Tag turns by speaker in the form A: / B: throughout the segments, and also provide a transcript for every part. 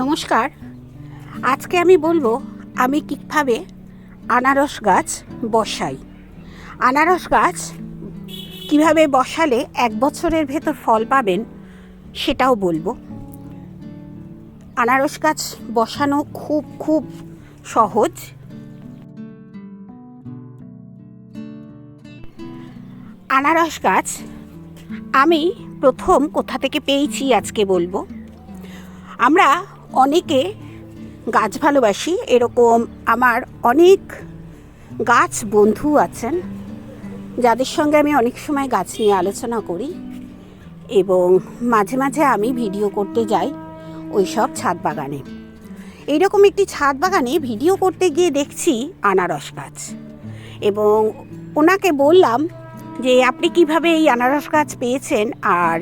A: নমস্কার। আজকে আমি বলব, আমি কীভাবে আনারস গাছ বসাই। আনারস গাছ কীভাবে বসালে এক বছরের ভেতর ফল পাবেন সেটাও বলব। আনারস গাছ বসানো খুব খুব সহজ। আনারস গাছ আমি প্রথম কোথা থেকে পেয়েছি আজকে বলব। আমরা অনেকে গাছ ভালোবাসি, এরকম আমার অনেক গাছ বন্ধু আছেন, যাদের সঙ্গে আমি অনেক সময় গাছ নিয়ে আলোচনা করি এবং মাঝে মাঝে আমি ভিডিও করতে যাই ওই সব ছাদ বাগানে। এইরকম একটি ছাদ বাগানে ভিডিও করতে গিয়ে দেখছি আনারস গাছ এবং ওনাকে বললাম যে, আপনি কীভাবে এই আনারস গাছ পেয়েছেন আর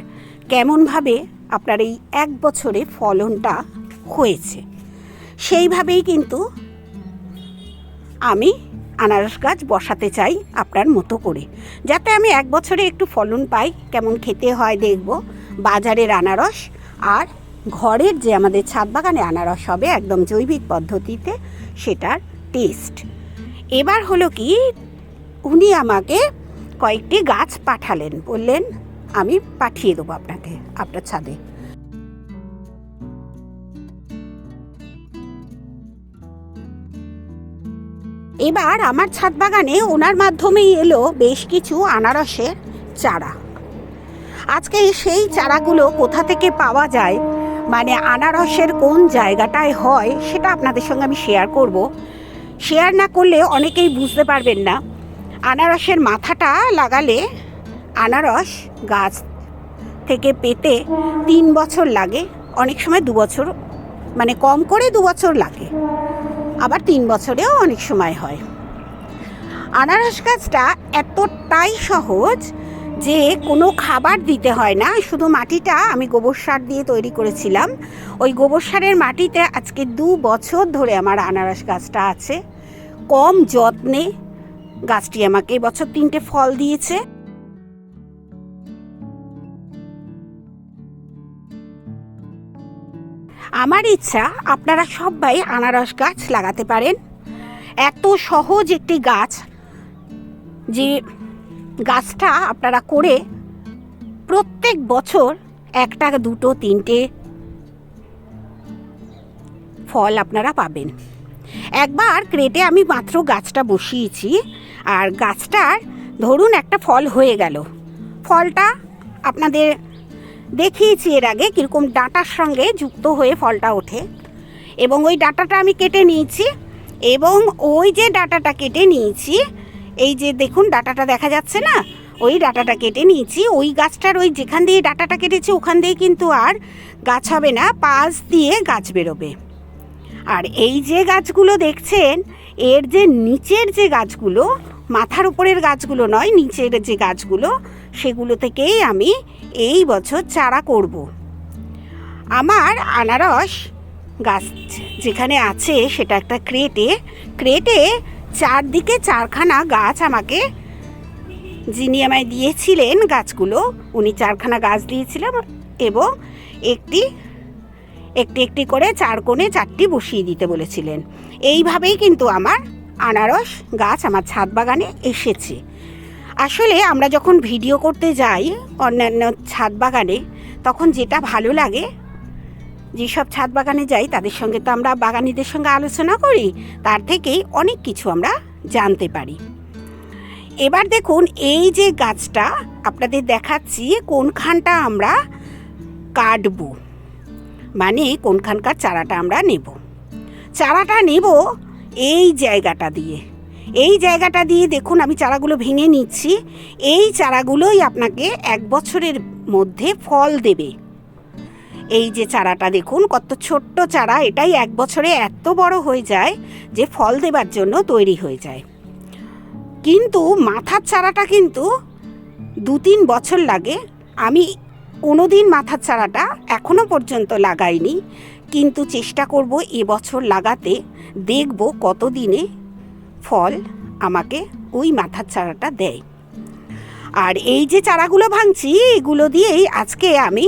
A: কেমনভাবে আপনার এই এক বছরে ফলনটা হয়েছে। সেইভাবেই কিন্তু আমি আনারস গাছ বসাতে চাই আপনার মতো করে। যাতে আমি এক বছরে একটু ফলন পাই, কেমন খেতে হয় দেখব। বাজারের আনারস আর ঘরের যে আমাদের ছাদ বাগানে আনারস হবে একদম জৈবিক পদ্ধতিতে, সেটার টেস্ট। এবার হলো কি, উনি আমাকে কয়েকটি গাছ পাঠালেন। বললেন, আমি পাঠিয়ে দেবো আপনাকে, আপনার ছাদে। এবার আমার ছাদ বাগানে ওনার মাধ্যমেই এলো বেশ কিছু আনারসের চারা। আজকে সেই চারাগুলো কোথা থেকে পাওয়া যায় মানে আনারসের কোন জায়গাটায় হয়, সেটা আপনাদের সঙ্গে আমি শেয়ার করব। শেয়ার না করলে অনেকেই বুঝতে পারবেন না। আনারসের মাথাটা লাগালে আনারস গাছ থেকে পেতে তিন বছর লাগে, অনেক সময় দু বছর মানে কম করে দু বছর লাগে। আবার তিন বছরেও অনেক সময় হয়। আনারস গাছটা এতটাই সহজ যে কোনো খাবার দিতে হয় না। শুধু মাটিটা আমি গোবর সার দিয়ে তৈরি করেছিলাম। ওই গোবর সারের মাটিতে আজকে দু বছর ধরে আমার আনারস গাছটা আছে। কম যত্নে গাছটি আমাকে এবছর তিনটে ফল দিয়েছে। আমার ইচ্ছা আপনারা সবাই আনারস গাছ লাগাতে পারেন। এত সহজ একটি গাছ যে গাছটা আপনারা করে প্রত্যেক বছর একটা, দুটো, তিনটে ফল আপনারা পাবেন। একবার ক্রেটে আমি মাত্র গাছটা বসিয়েছি আর গাছটার ধরুন একটা ফল হয়ে গেল। ফলটা আপনাদের দেখিয়েছি এর আগে কীরকম ডাঁটার সঙ্গে যুক্ত হয়ে ফলটা ওঠে। এবং ওই ডাঁটাটা আমি কেটে নিয়েছি এবং ওই যে ডাটাটা কেটে নিয়েছি, এই যে দেখুন ডাটাটা দেখা যাচ্ছে না? ওই ডাটাটা কেটে নিয়েছি, ওই গাছটার ওই যেখান দিয়ে ডাটাটা কেটেছি ওখান দিয়ে কিন্তু আর গাছ হবে না, পাশ দিয়ে গাছ বেরোবে। আর এই যে গাছগুলো দেখছেন, এর যে নিচের যে গাছগুলো, মাথার উপরের গাছগুলো নয়, নিচের যে গাছগুলো, সেগুলো থেকেই আমি এই বছর চারা করব। আমার আনারস গাছ যেখানে আছে সেটা একটা ক্রেটে। ক্রেটে চারদিকে চারখানা গাছ আমাকে, যিনি আমায় দিয়েছিলেন গাছগুলো, উনি চারখানা গাছ দিয়েছিলেন এবং একটি একটি একটি করে চার কোণে চারটি বসিয়ে দিতে বলেছিলেন। এইভাবেই কিন্তু আমার আনারস গাছ আমার ছাদ বাগানে এসেছে। আসলে আমরা যখন ভিডিও করতে যাই অন্যান্য ছাদ বাগানে, তখন যেটা ভালো লাগে, যেসব ছাদ বাগানে যাই, তাদের সঙ্গে তো আমরা বাগানিদের সঙ্গে আলোচনা করি, তার থেকেই অনেক কিছু আমরা জানতে পারি। এবার দেখুন, এই যে গাছটা, আপনাদের দেখাচ্ছি কোনখানটা আমরা কাটবো। মানে কোনখানকার চারাটা আমরা নেব। চারাটা নেব এই জায়গাটা দিয়ে। এই জায়গাটা দিয়ে দেখুন, আমি চারাগুলো ভেঙে নিচ্ছি। এই চারাগুলোই আপনাকে এক বছরের মধ্যে ফল দেবে। এই যে চারাটা দেখুন, কত ছোট্ট চারা, এটাই এক বছরে এত বড় হয়ে যায় যে ফল দেবার জন্য তৈরি হয়ে যায়। কিন্তু মাথার চারাটা কিন্তু দু তিন বছর লাগে। আমি কোনোদিন মাথার চারাটা এখনও পর্যন্ত লাগাইনি। কিন্তু চেষ্টা করব এবছর লাগাতে। দেখব কতদিনে ফল আমাকে ওই মাথার চারাটা দেয়। আর এই যে চারাগুলো ভাঙছি, এগুলো দিয়েই আজকে আমি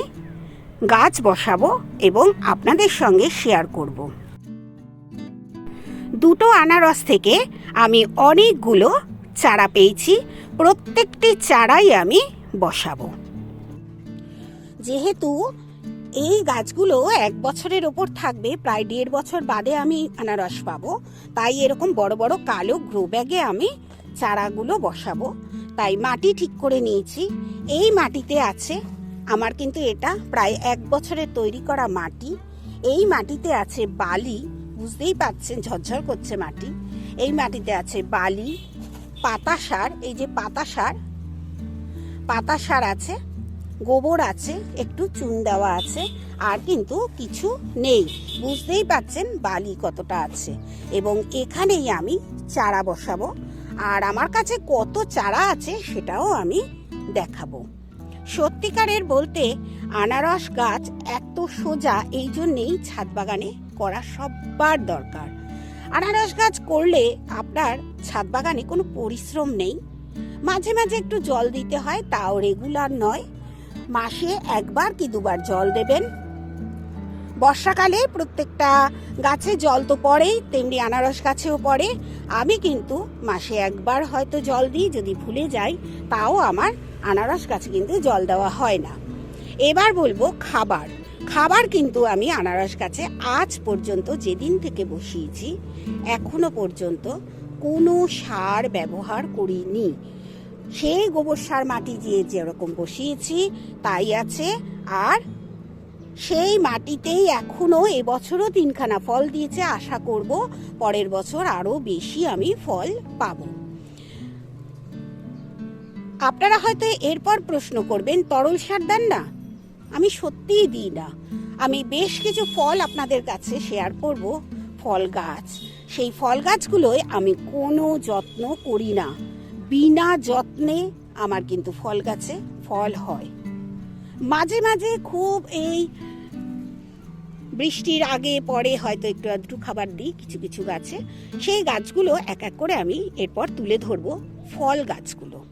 A: গাছ বসাবো এবং আপনাদের সঙ্গে শেয়ার করব। দুটো আনারস থেকে আমি অনেকগুলো চারা পেয়েছি, প্রত্যেকটি চারাই আমি বসাবো। যেহেতু এই গাছগুলো এক বছরের ওপর থাকবে। প্রায় দেড় বছর বাদে আমি আনারস পাবো। তাই এরকম বড় বড় কালো গ্রো ব্যাগে আমি চারাগুলো বসাবো। তাই মাটি ঠিক করে নিয়েছি। এই মাটিতে আছে, আমার কিন্তু এটা প্রায় এক বছরের তৈরি করা মাটি। এই মাটিতে আছে বালি, বুঝতেই পাচ্ছেন ঝরঝর করছে মাটি। এই মাটিতে আছে বালি পাতা সার এই যে পাতা সার পাতা সার আছে। গোবর আছে, একটু চুন দেওয়া আছে, আর কিন্তু কিছু নেই। বুঝতেই পাচ্ছেন বালি কতটা আছে। এবং এখানেই আমি চারা বসাবো। আর আমার কাছে কত চারা আছে সেটাও আমি দেখাবো। সত্যিকারের বলতে আনারস গাছ এত সোজা, এই জন্যেই ছাদ বাগানে করা সবার দরকার। আনারস গাছ করলে আপনার ছাদ বাগানে কোনো পরিশ্রম নেই। মাঝে মাঝে একটু জল দিতে হয়, তাও রেগুলার নয়। মাসে একবার কি দুবার জল দেবেন? বর্ষাকালে প্রত্যেকটা গাছে জল তো পড়েই, তেমনি আনারস গাছেও পড়ে। আমি কিন্তু মাসে একবার হয়তো জল দিই, যদি ভুলে যাই, তাও আমার আনারস গাছে কিন্তু জল দেওয়া হয় না। এবার বলব খাবার। খাবার কিন্তু আমি আনারস গাছে আজ পর্যন্ত যেদিন থেকে বসিয়েছি, এখনও পর্যন্ত কোনো সার ব্যবহার করিনি। সেই গোবর সার মাটি দিয়ে যেরকম বসিয়েছি, তাই আছে। আর সেই মাটিতেই এখনও এবছরও তিনখানা ফল দিয়েছে, আশা করব পরের বছর আরও বেশি আমি ফল পাবো। আপনারা হয়তো এরপর প্রশ্ন করবেন, তরল সার দেন না? আমি সত্যিই দিই না। আমি বেশ কিছু ফল আপনাদের কাছে শেয়ার করব। ফল গাছ। সেই ফল গাছগুলোয় আমি কোনো যত্ন করি না। বিনা যত্নে আমার কিন্তু ফল গাছে ফল হয়। মাঝে মাঝে খুব এই বৃষ্টির আগে, পরে হয়তো একটু আধটু খাবার দিই কিছু কিছু গাছে। সেই গাছগুলো এক এক করে আমি এরপর তুলে ধরবো ফল গাছগুলো।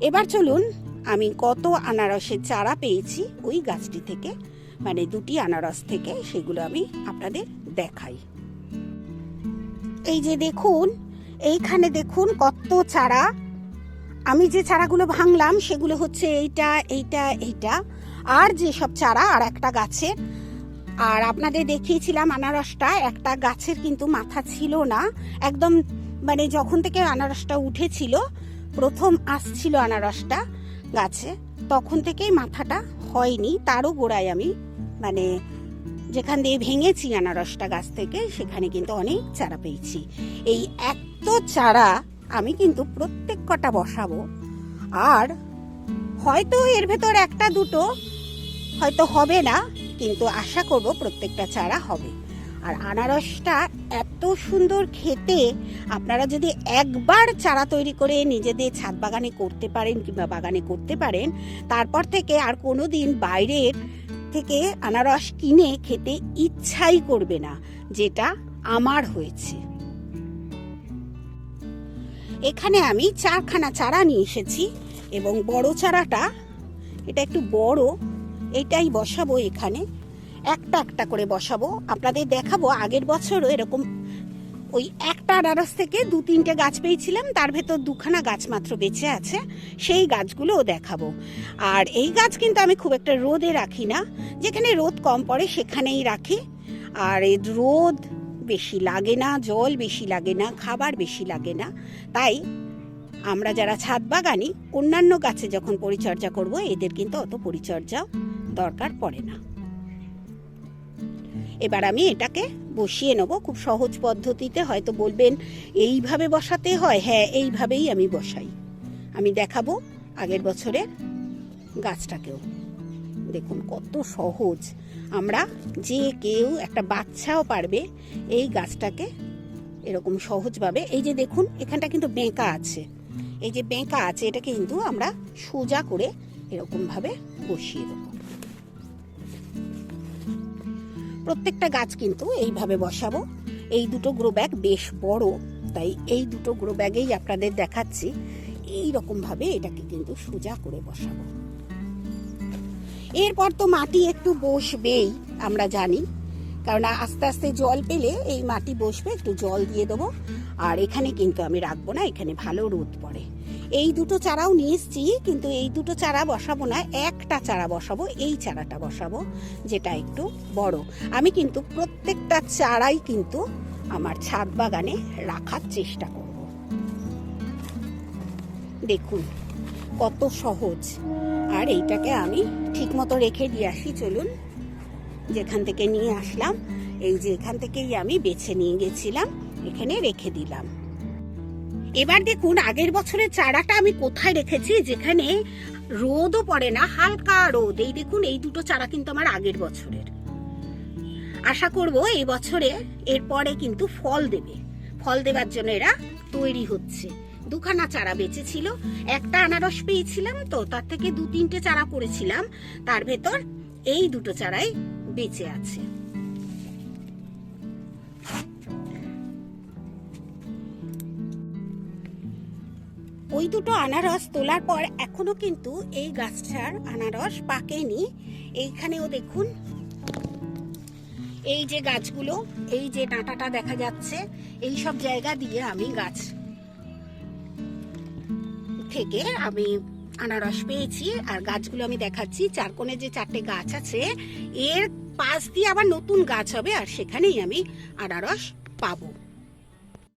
A: এবার চলুন, আমি কত আনারসের চারা পেয়েছি ওই গাছটি থেকে মানে দুটি আনারস থেকে, সেগুলো আমি আপনাদের দেখাই। এই যে দেখুন, এইখানে দেখুন কত চারা আমি যে চারাগুলো ভাঙলাম, সেগুলো হচ্ছে এইটা এইটা এইটা। আর যে সব চারা, আর একটা গাছের। আর আপনাদের দেখিয়েছিলাম আনারসটা, একটা গাছের কিন্তু মাথা ছিল না। একদম মানে যখন থেকে আনারসটা উঠেছিল, প্রথম আসছিল আনারসটা গাছে, তখন থেকেই মাথাটা হয়নি। তারও গোড়ায় আমি মানে যেখান দিয়ে ভেঙেছি আনারসটা গাছ থেকে, সেখানে কিন্তু অনেক চারা পেয়েছি। এই এত চারা আমি কিন্তু প্রত্যেক কটা বসাবো। আর হয়তো এর ভেতর একটা দুটো হয়তো হবে না, কিন্তু আশা করব প্রত্যেকটা চারা হবে। আর আনারসটা এত সুন্দর খেতে, আপনারা যদি একবার চারা তৈরি করে নিজেদের ছাদ বাগানে করতে পারেন কিংবা বাগানে করতে পারেন, তারপর থেকে আর কোনো দিন বাইরের থেকে আনারস কিনে খেতে ইচ্ছাই করবে না, যেটা আমার হয়েছে। এখানে আমি চারখানা চারা নিয়ে এসেছি এবং বড় চারাটা, এটা একটু বড়, এটাই বসাবো এখানে। একটা একটা করে বসাবো। আপনাদের দেখাবো, আগের বছরও এরকম ওই একটা আনারস থেকে দু তিনটে গাছ পেয়েছিলাম, তার ভেতর দুখানা গাছ মাত্র বেঁচে আছে, সেই গাছগুলোও দেখাবো। আর এই গাছ কিন্তু আমি খুব একটা রোদে রাখি না, যেখানে রোদ কম পড়ে সেখানেই রাখি। আর এই রোদ বেশি লাগে না, জল বেশি লাগে না, খাবার বেশি লাগে না। তাই আমরা যারা ছাদ বাগানি, অন্যান্য গাছে যখন পরিচর্যা করব, এদের কিন্তু অত পরিচর্যা দরকার পড়ে না। এবার আমি এটাকে বসিয়ে নেব খুব সহজ পদ্ধতিতে, হয়তো বলবেন, এইভাবে বসাতে হয়? হ্যাঁ এইভাবেই আমি বসাই। আমি দেখাবো আগের বছরের গাছটাকেও। দেখুন কত সহজ। আমরা যে কেউ একটা বাচ্চাও পারবে এই গাছটাকে এরকম সহজভাবে। এই যে দেখুন, এখানটা কিন্তু বেঁকা আছে। এই যে বেঁকা আছে এটা কিন্তু আমরা সোজা করে এরকমভাবে বসিয়ে দেবো। প্রত্যেকটা গাছ কিন্তু এইভাবে বসাবো। এই দুটো গ্রো ব্যাগ বেশ বড়, তাই এই দুটো গ্রো ব্যাগেই আপনাদের দেখাচ্ছি। এই রকম ভাবে এটাকে কিন্তু সোজা করে বসাবো। এরপর তো মাটি একটু বসবেই, আমরা জানি। কারণ আস্তে আস্তে জল পেলে এই মাটি বসবে, একটু জল দিয়ে দেবো। আর এখানে কিন্তু আমি রাখব না, এখানে ভালো রোদ পড়ে। এই দুটো চারাও নিয়ে এসছি, কিন্তু এই দুটো চারা বসাবো না, একটা চারা বসাবো, এই চারাটা বসাবো, যেটা একটু বড়। আমি কিন্তু প্রত্যেকটা চারাই কিন্তু আমার ছাদ বাগানে রাখার চেষ্টা করব। দেখুন, কত সহজ। আর এইটাকে আমি ঠিকমতো রেখে দিয়ে আসি, চলুন। যেখান থেকে নিয়ে আসলাম, এই যে এখান থেকেই আমি বেছে নিয়ে গেছিলাম, এখানে রেখে দিলাম। এবার দেখুন, আগের বছরের চারাটা আমি কোথায় রেখেছি, যেখানে রোদও পড়ে না, হালকা রোদ। এই দেখুন, এই দুটো চারা কিন্তু আমার আগের বছরের। আশা করব এই বছরে এরপরে কিন্তু ফল দেবে। ফল দেবার জন্য এরা তৈরি হচ্ছে। দুখানা চারা বেঁচেছিল, একটা আনারস পেয়েছিলাম তো, তার থেকে দু তিনটে চারা করেছিলাম তার ভেতর এই দুটো চারাই বেঁচে আছে। ওই দুটো আনারস তোলার পর এখনও কিন্তু এই গাছটার আনারস পাকেনি। এইখানেও দেখুন। এই যে গাছগুলো, এই যে ডাঁটাটা দেখা যাচ্ছে, এই সব জায়গা দিয়ে আমি গাছ থেকে আমি আনারস পেয়েছি, আর গাছগুলো আমি দেখাচ্ছি। চার কোণে যে চারটে গাছ আছে, এর পাশ দিয়ে আবার নতুন গাছ হবে, আর সেখানেই আমি আনারস পাবো।